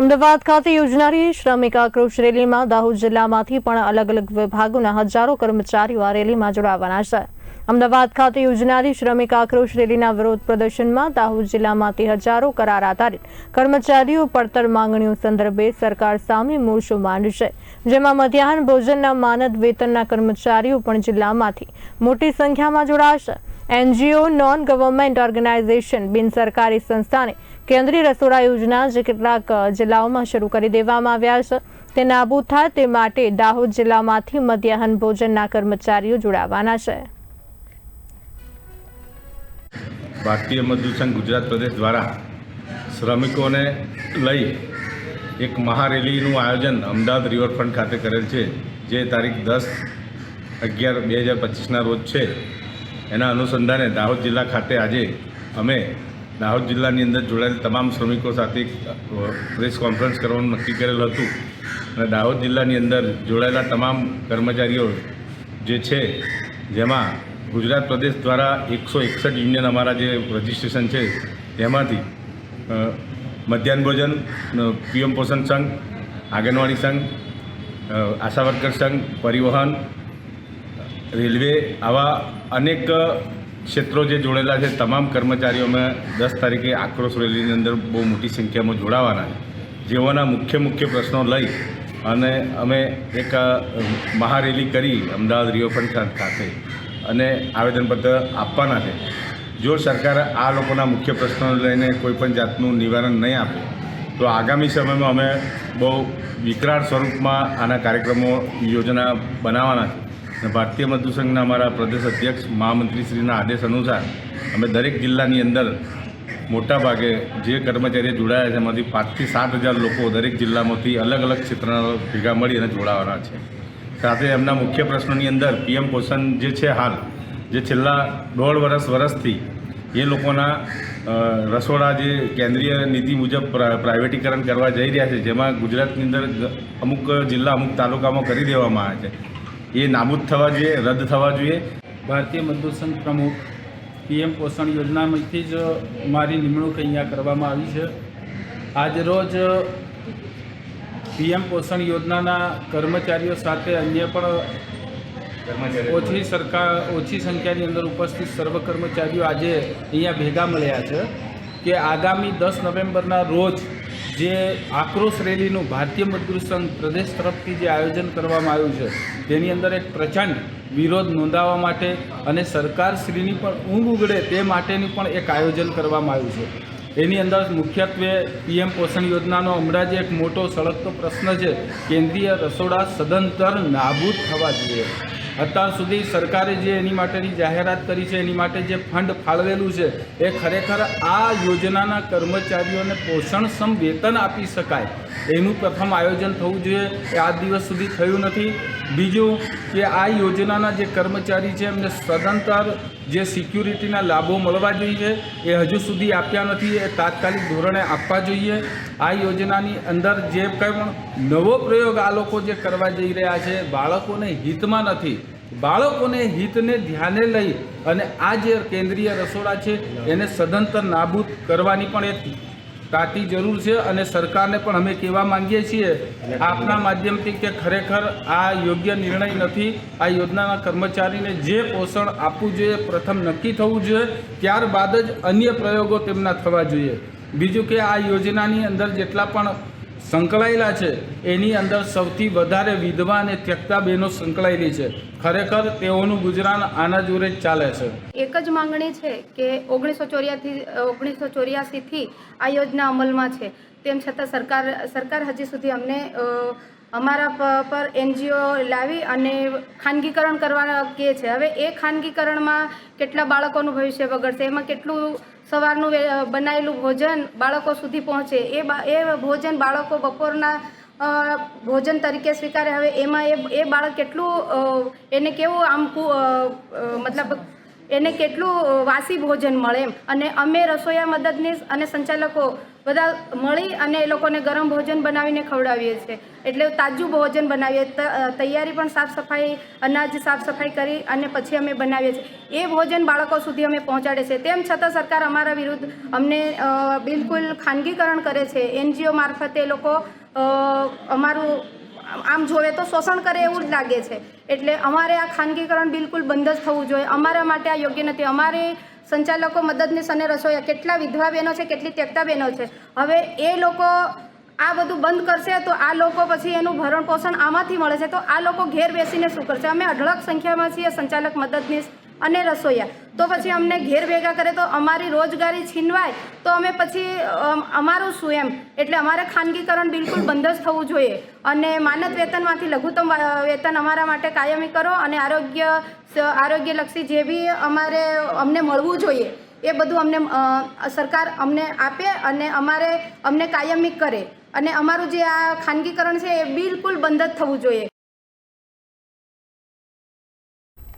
અમદાવાદ ખાતે યોજનારી શ્રમિક આક્રોશ રેલીમાં દાહોદ જિલ્લામાંથી પણ અલગ અલગ વિભાગોના હજારો કર્મચારીઓ આ રેલીમાં જોડાવાના છે. અમદાવાદ ખાતે યોજનારી શ્રમિક આક્રોશ રેલીના વિરોધ પ્રદર્શનમાં દાહોદ જિલ્લામાંથી હજારો કરાર આધારિત કર્મચારીઓ પડતર માંગણીઓ સંદર્ભે સરકાર સામે મોરચો માંડશે, જેમાં મધ્યાહન ભોજનના માનદ વેતનના કર્મચારીઓ પણ જિલ્લામાંથી મોટી સંખ્યામાં જોડાશે. એનજીઓ નોન ગવર્મેન્ટ ઓર્ગેનાઇઝેશન બિન સરકારી સંસ્થાને કેન્દ્રીય રસોડા યોજના જે કેટલાક જિલ્લાઓમાં શરૂ કરી દેવામાં આવ્યા છે. તે નાબૂદ થાય તે માટે દાહોદ જિલ્લામાંથી મધ્યાહન ભોજનના કર્મચારીઓ જોડાવાના છે. ભારતીય મજદૂર સંઘ ગુજરાત પ્રદેશ દ્વારા શ્રમિકોને લઈ એક મહારેલીનું આયોજન અમદાવાદ રિવરફ્રન્ટ ખાતે કરેલ છે. જે તારીખ દસ અગિયાર બે હજાર પચીસના રોજ છે. એના અનુસંધાને દાહોદ જિલ્લા ખાતે આજે અમે દાહોદ જિલ્લાની અંદર જોડાયેલ તમામ શ્રમિકો સાથે પ્રેસ કોન્ફરન્સ કરવાનું નક્કી કરેલ હતું. અને દાહોદ જિલ્લાની અંદર જોડાયેલા તમામ કર્મચારીઓ જે છે, જેમાં ગુજરાત પ્રદેશ દ્વારા એકસો એકસઠ યુનિયન અમારા જે રજિસ્ટ્રેશન છે, તેમાંથી મધ્યાહન ભોજન પીએમ પોષણ સંઘ, આંગણવાડી સંઘ આશા વર્કર સંઘ, પરિવહન રેલવે આવા અનેક ક્ષેત્રો જે જોડેલા છે, તમામ કર્મચારીઓ અમે દસ તારીખે આક્રોશ રેલીની અંદર બહુ મોટી સંખ્યામાં જોડાવાના છે. જેઓના મુખ્ય મુખ્ય પ્રશ્નો લઈ અને અમે એક મહારેલી કરી અમદાવાદ રિવરફ્રન્ટ ખાતે અને આવેદનપત્ર આપવાના છે. જો સરકાર આ લોકોના મુખ્ય પ્રશ્નો લઈને કોઈપણ જાતનું નિવારણ નહીં આપે, તો આગામી સમયમાં અમે બહુ વિકરાળ સ્વરૂપમાં આના કાર્યક્રમો, યોજના બનાવવાના છે. અને ભારતીય મજદૂર સંઘના અમારા પ્રદેશ અધ્યક્ષ મહામંત્રીશ્રીના આદેશ અનુસાર અમે દરેક જિલ્લાની અંદર મોટા ભાગે જે કર્મચારીઓ જોડાયા છે, એમાંથી પાંચથી સાત હજાર લોકો દરેક જિલ્લામાંથી અલગ અલગ ક્ષેત્રના ભેગા મળી અને જોડાવાના છે. સાથે એમના મુખ્ય પ્રશ્નોની અંદર પીએમ પોષણ જે છે હાલ, જે છેલ્લા દોઢ વર્ષ, વર્ષથી એ લોકોના રસોડા જે કેન્દ્રીય નીતિ મુજબ પ્રા- પ્રાઇવેટીકરણ કરવા જઈ રહ્યા છે, જેમાં ગુજરાતની અંદર અમુક જિલ્લા અમુક તાલુકામાં કરી દેવામાં આવે છે. એ નાબૂદ થવા જોઈએ રદ થવા જોઈએ. ભારતીય મજદૂર સંઘ પ્રમુખ પીએમ પોષણ યોજનામાંથી જ મારી નિમણૂક અહીંયા કરવામાં આવી છે. આજરોજ પીએમ પોષણ યોજનાના કર્મચારીઓ સાથે અન્ય પણ ઓછી સરકાર ઓછી સંખ્યાની અંદર ઉપસ્થિત સર્વ કર્મચારીઓ આજે અહીંયા ભેગા મળ્યા છે કે આગામી દસ નવેમ્બરના રોજ જે આક્રોશ રેલીનું ભારતીય મજદૂર સંઘ પ્રદેશ તરફથી જે આયોજન કરવામાં આવ્યું છે, તેની અંદર એક પ્રચંડ વિરોધ નોંધાવવા માટે અને સરકારશ્રીની પણ ઊંઘ ઉગડે તે માટેની પણ એક આયોજન કરવામાં આવ્યું છે. એની અંદર મુખ્યત્વે પીએમ પોષણ યોજનાનો હમણાં જ એક મોટો સળગતો પ્રશ્ન છે, કેન્દ્રીય રસોડા સદંતર નાબૂદ થવા જોઈએ. અત્યાર સુધી સરકારે જે એની માટેની જાહેરાત કરી છે, એની માટે જે ફંડ ફાળવેલું છે, એ ખરેખર આ યોજનાના કર્મચારીઓને પોષણક્ષમ વેતન આપી શકાય. એનું પ્રથમ આયોજન થવું જોઈએ. એ આ દિવસ સુધી થયું નથી. બીજું કે આ યોજનાના જે કર્મચારી છે, એમને સદંતર જે સિક્યુરિટીના લાભો મળવા જોઈએ, એ હજુ સુધી આપ્યા નથી. એ તાત્કાલિક ધોરણે આપવા જોઈએ. આ યોજનાની અંદર જે કંઈ પણ નવો પ્રયોગ આ લોકો જે કરવા જઈ રહ્યા છે, બાળકોને હિતમાં નથી. બાળકોને હિતને ધ્યાને લઈ અને આ જે કેન્દ્રીય રસોડા છે, એને સદંતર નાબૂદ કરવાની પણ એક તાતી જરૂર છે અને સરકારને પણ અમે કહેવા માંગીએ છીએ આપના માધ્યમથી કે ખરેખર આ યોગ્ય નિર્ણય નથી. આ યોજનાના કર્મચારીને જે પોષણ આપવું જોઈએ, પ્રથમ નક્કી થવું જોઈએ, ત્યારબાદ જ અન્ય પ્રયોગો તેમના થવા જોઈએ. બીજું કે આ યોજનાની અંદર જેટલા પણ સંકળાયેલા છે. એની અંદર સૌથી વધારે વિધવા અને ત્યક્તા બહેનો સંકળાયેલી છે. ખરેખર તેઓનું ગુજરાન આના જ ચાલે છે. એક જ માંગણી છે કે ઓગણીસો ચોર્યાથી ઓગણીસો ચોર્યાસીથી આ યોજના અમલમાં છે. તેમ છતાં સરકાર સરકાર હજી સુધી અમને અમારા પર એનજીઓ લાવી અને ખાનગીકરણ કરવા કહે છે. હવે એ ખાનગીકરણમાં કેટલા બાળકોનું ભવિષ્ય બગડશે? એમાં કેટલું સવારનું બનાવેલું ભોજન બાળકો સુધી પહોંચે? એ એ ભોજન બાળકો બપોરના ભોજન તરીકે સ્વીકારે. હવે એમાં એ એ બાળક કેટલું એને કેવું આમ કુ- મતલબ એને કેટલું વાસી ભોજન મળે એમ. અને અમે રસોઈયા મદદનીશ અને સંચાલકો બધા મળી અને એ લોકોને ગરમ ભોજન બનાવીને ખવડાવીએ છીએ. એટલે તાજું ભોજન બનાવીએ તૈયારી પણ સાફ સફાઈ, અનાજ સાફ સફાઈ કરી અને પછી અમે બનાવીએ છીએ. એ ભોજન બાળકો સુધી અમે પહોંચાડે છે. તેમ છતાં સરકાર અમારા વિરુદ્ધ અમને બિલકુલ ખાનગીકરણ કરે છે. એનજીઓ મારફતે એ લોકો અમારું આમ જોવે તો શોષણ કરે એવું જ લાગે છે. એટલે અમારે આ ખાનગીકરણ બિલકુલ બંધ જ થવું જોઈએ. અમારા માટે આ યોગ્ય નથી. અમારે સંચાલકો મદદનીશ અને રસોઈયા, કેટલા વિધવા બહેનો છે, કેટલી ત્યક્તા બહેનો છે. હવે એ લોકો આ બધું બંધ કરશે તો આ લોકો પછી એનું ભરણ પોષણ આમાંથી મળે છે. તો આ લોકો ઘેર બેસીને શું કરશે? અમે અઢળક સંખ્યામાં છીએ સંચાલક, મદદનીશ અને રસોઈયા. તો પછી અમને ઘેર ભેગા કરે તો અમારી રોજગારી છીનવાય, તો અમે પછી અમારું શું એમ? એટલે અમારે ખાનગીકરણ બિલકુલ બંધ જ થવું જોઈએ. અને માનદ વેતનમાંથી લઘુત્તમ વેતન અમારા માટે કાયમી કરો અને આરોગ્ય આરોગ્યલક્ષી જે બી અમારે, અમને મળવું જોઈએ, એ બધું અમને સરકાર અમને આપે અને અમારે, અમને કાયમી કરે. અને અમારું જે આ ખાનગીકરણ છે એ બિલકુલ બંધ જ થવું જોઈએ.